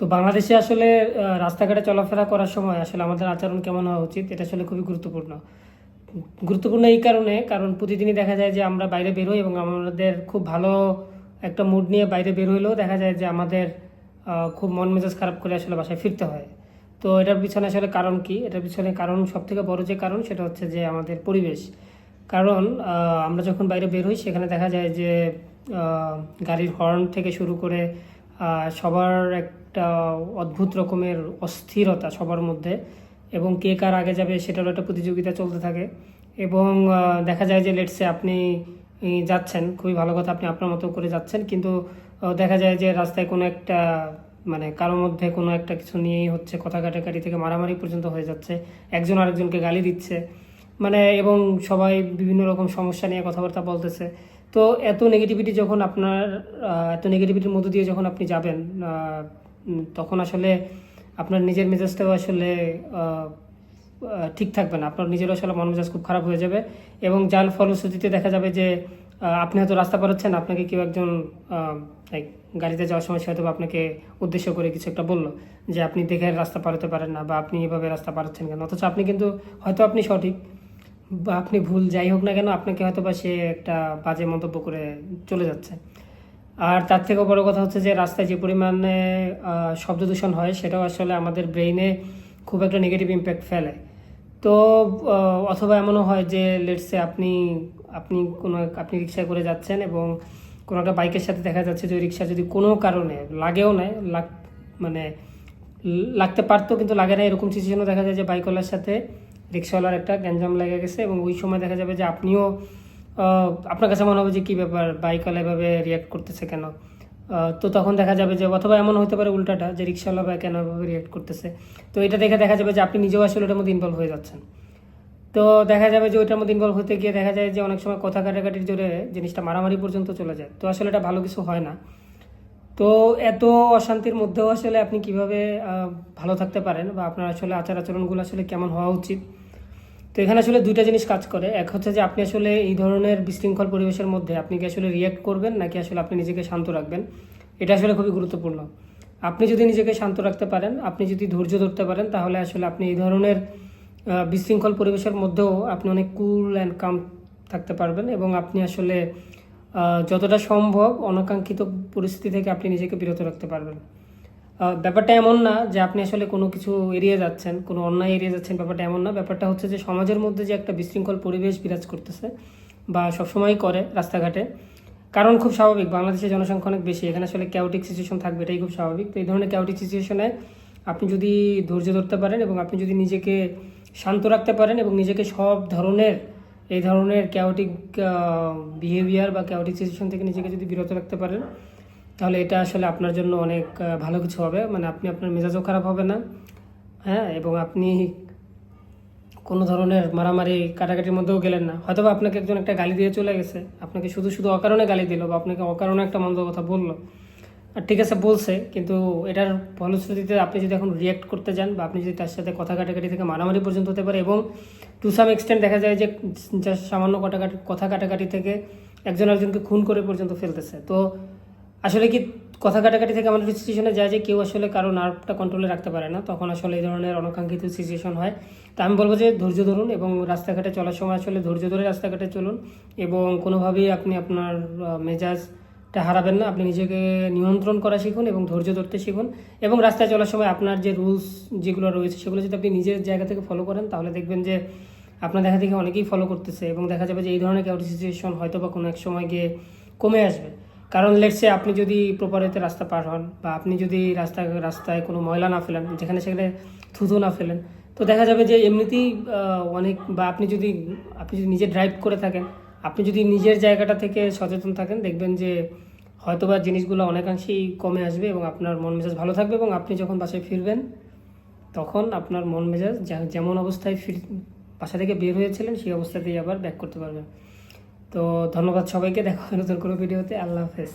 তো বাংলাদেশে আসলে রাস্তাঘাটে চলাফেরা করার সময় আসলে আমাদের আচরণ কেমন হওয়া উচিত, এটা আসলে খুবই গুরুত্বপূর্ণ। গুরুত্বপূর্ণ এই কারণে, কারণ প্রতিদিনই দেখা যায় যে আমরা বাইরে বেরোই এবং আমাদের খুব ভালো একটা মুড নিয়ে বাইরে বের হইলেও দেখা যায় যে আমাদের খুব মন মেজাজ খারাপ করে আসলে বাসায় ফিরতে হয়। তো এটার পিছনে আসলে কারণ কি? এটার পিছনে কারণ সব থেকে বড় যে কারণ সেটা হচ্ছে যে আমাদের পরিবেশ। কারণ আমরা যখন বাইরে বের হই সেখানে দেখা যায় যে গাড়ির হর্ন থেকে শুরু করে সবার একটা অদ্ভুত রকমের অস্থিরতা সবার মধ্যে এবং কে কার আগে যাবে সেটারও একটা প্রতিযোগিতা চলতে থাকে। এবং দেখা যায় যে লেটসে আপনি যাচ্ছেন, খুবই ভালো কথা আপনি আপনার মতো করে যাচ্ছেন, কিন্তু দেখা যায় যে রাস্তায় কোনো একটা মানে কারোর মধ্যে কোনো একটা কিছু নিয়েই হচ্ছে কথা কাটাকাটি থেকে মারামারি পর্যন্ত হয়ে যাচ্ছে, একজন আরেকজনকে গালি দিচ্ছে। মানে এবং সবাই বিভিন্ন রকম সমস্যা নিয়ে কথাবার্তা বলতেছে। তো এত নেগেটিভিটি যখন আপনার এত নেগেটিভিটির মধ্য দিয়ে যখন আপনি যাবেন তখন আসলে আপনার নিজের মেজাজটাও আসলে ঠিক থাকবে না। আপনার নিজেরও আসলে মন মেজাজ খুব খারাপ হয়ে যাবে এবং যার ফলশ্রুতিতে দেখা যাবে যে আপনি হয়তো রাস্তা পারাচ্ছেন আপনাকে কেউ একজন গাড়িতে যাওয়ার সময় হয়তো আপনাকে উদ্দেশ্য করে কিছু একটা বলল যে, আপনি দেখে রাস্তা পারাতে পারেন না বা আপনি এভাবে রাস্তা পারাচ্ছেন কেন? অথচ আপনি কিন্তু, হয়তো আপনি সঠিক বা আপনি ভুল যাই হোক না কেন, আপনাকে হয়তো বা সে একটা বাজে মন্তব্য করে চলে যাচ্ছে। আর তার থেকেও বড় কথা হচ্ছে যে, রাস্তায় যে পরিমাণে শব্দ দূষণ হয়, সেটাও আসলে আমাদের ব্রেইনে খুব একটা নেগেটিভ ইম্প্যাক্ট ফেলে। তো অথবা এমনও হয় যে লেটসে আপনি আপনি কোনো আপনি রিক্সায় করে যাচ্ছেন এবং কোনো একটা বাইকের সাথে দেখা যাচ্ছে যে রিক্সা যদি কোনো কারণে লাগেও না লাগ মানে লাগতে পারতো কিন্তু লাগে না এরকম সিচুয়েশনও দেখা যায় যে বাইকওয়ালার সাথে রিক্সাওয়ালার একটা গ্যাঞ্জাম লেগে গেছে এবং ওই সময় দেখা যাবে যে আপনিও আপনার কাছে মনে হবে যে কী ব্যাপার বাইকওয়ালা এভাবে রিয়াক্ট করতেছে কেন? তো তখন দেখা যাবে যে, অথবা এমন হতে পারে উল্টাটা, যে রিক্সাওয়ালা বা কেন এভাবে রিয়াক্ট করতেছে? তো এটা দেখে দেখা যাবে যে আপনি নিজেও আসলে ওটার মধ্যে ইনভলভ হয়ে যাচ্ছেন। তো দেখা যাবে যে ওইটার মধ্যে ইনভলভ হতে গিয়ে দেখা যায় যে অনেক সময় কথা কাটাকাটির জোরে জিনিসটা মারামারি পর্যন্ত চলে যায়। তো আসলে এটা ভালো কিছু হয় না। তো এত অশান্তির মধ্যেও আসলে আপনি কীভাবে ভালো থাকতে পারেন বা আপনার আসলে আচার আচরণগুলো আসলে কেমন হওয়া উচিত? তো এখানে আসলে দুইটা জিনিস কাজ করে। এক হচ্ছে যে আপনি আসলে এই ধরনের বিশৃঙ্খল পরিবেশের মধ্যে আপনি কি আসলে রিয়্যাক্ট করবেন, নাকি আসলে আপনি নিজেকে শান্ত রাখবেন? এটা আসলে খুবই গুরুত্বপূর্ণ। আপনি যদি নিজেকে শান্ত রাখতে পারেন, আপনি যদি ধৈর্য ধরতে পারেন, তাহলে আসলে আপনি এই ধরনের বিশৃঙ্খল পরিবেশের মধ্যেও আপনি অনেক কুল অ্যান্ড কাম থাকতে পারবেন এবং আপনি আসলে যতটা সম্ভব অনাকাঙ্ক্ষিত পরিস্থিতি থেকে আপনি নিজেকে বিরত রাখতে পারবেন। ব্যাপারটা এমন না যে আপনি আসলে কোনো কিছু এড়িয়ে যাচ্ছেন, কোনো অন্যায় এড়িয়ে যাচ্ছেন, ব্যাপারটা এমন না। ব্যাপারটা হচ্ছে যে সমাজের মধ্যে যে একটা বিশৃঙ্খল পরিবেশ বিরাজ করতেছে বা সবসময়ই করে রাস্তাঘাটে, কারণ খুব স্বাভাবিক বাংলাদেশের জনসংখ্যা অনেক বেশি, এখানে আসলে ক্যাওটিক সিচুয়েশন থাকবে, এটাই খুব স্বাভাবিক। তো এই ধরনের ক্যাওটিক সিচুয়েশনে আপনি যদি ধৈর্য ধরতে পারেন এবং আপনি যদি নিজেকে শান্ত রাখতে পারেন এবং নিজেকে সব ধরনের, এই ধরনের ক্যাওটিক বিহেভিয়ার বা ক্যাওটিক সিচুয়েশন থেকে নিজেকে যদি বিরত রাখতে পারেন তাহলে এটা আসলে আপনার জন্য অনেক ভালো কিছু হবে। মানে আপনি আপনার মেজাজও খারাপ হবে না হ্যাঁ? এবং আপনি কোনো ধরনের মারামারি, কাটাকাটির মধ্যেও গেলেন না। হয়তো আপনাকে একজন একটা গালি দিয়ে চলে গেছে। আপনাকে শুধু শুধু অকারণে গালি দিল বা আপনাকে অকারণে একটা মন্দ কথা বলল। আর ঠিক আছে, বলছে, কিন্তু এটার ফলশ্রুতিতে আপনি যদি এখন রিয়াক্ট করতে যান বা আপনি যদি তার সাথে কথা কাটাকাটি থেকে মারামারি পর্যন্ত হতে পারে এবং টু সাম এক্সটেন্ট দেখা যায় যে যা সামান্য কাটাকাটি কথা কাটাকাটি থেকে একজন একজনকে খুন করে পর্যন্ত ফেলতেছে। তো আসলে কি কথা কাটাকাটি থেকে আমাদের সিচুয়েশনে যায় যে কেউ আসলে কারও নার্ভটা কন্ট্রোলে রাখতে পারে না, তখন আসলে এই ধরনের অনাকাঙ্ক্ষিত সিচুয়েশন হয়। তা আমি বলব যে ধৈর্য ধরুন এবং রাস্তাঘাটে চলার সময় আসলে ধৈর্য ধরে রাস্তাঘাটে চলুন এবং কোনোভাবেই আপনি আপনার মেজাজটা হারাবেন না, আপনি নিজেকে নিয়ন্ত্রণ করা শিখুন এবং ধৈর্য ধরতে শিখুন এবং রাস্তায় চলার সময় আপনার যে রুলস যেগুলো রয়েছে সেগুলো যদি আপনি নিজের জায়গা থেকে ফলো করেন, তাহলে দেখবেন যে আপনার দেখা থেকে অনেকেই ফলো করতেছে এবং দেখা যাবে যে এই ধরনের কেউ সিচুয়েশন হয়তো বা কোনো এক সময় গিয়ে কমে আসবে। কারণ লেটসে আপনি যদি প্রপারেতে রাস্তা পার হন বা আপনি যদি রাস্তা, রাস্তায় কোনো ময়লা না ফেলেন, যেখানে সেখানে থুতু না ফেলেন, তো দেখা যাবে যে এমনিতেই অনেক বা আপনি যদি আপনি যদি নিজে ড্রাইভ করে থাকেন, আপনি যদি নিজের জায়গাটা থেকে সচেতন থাকেন, দেখবেন যে হয়তোবা জিনিসগুলো অনেকাংশেই কমে আসবে এবং আপনার মন মেজাজ ভালো থাকবে এবং আপনি যখন বাসায় ফিরবেন, তখন আপনার মন মেজাজ যেমন অবস্থায় ফির, বাসা থেকে বের হয়েছিলেন, সেই অবস্থাতেই আবার ব্যাক করতে পারবেন। তো ধন্যবাদ সবাইকে দেখা হবে নতুন কোনো ভিডিওতে। আল্লাহ হাফেজ।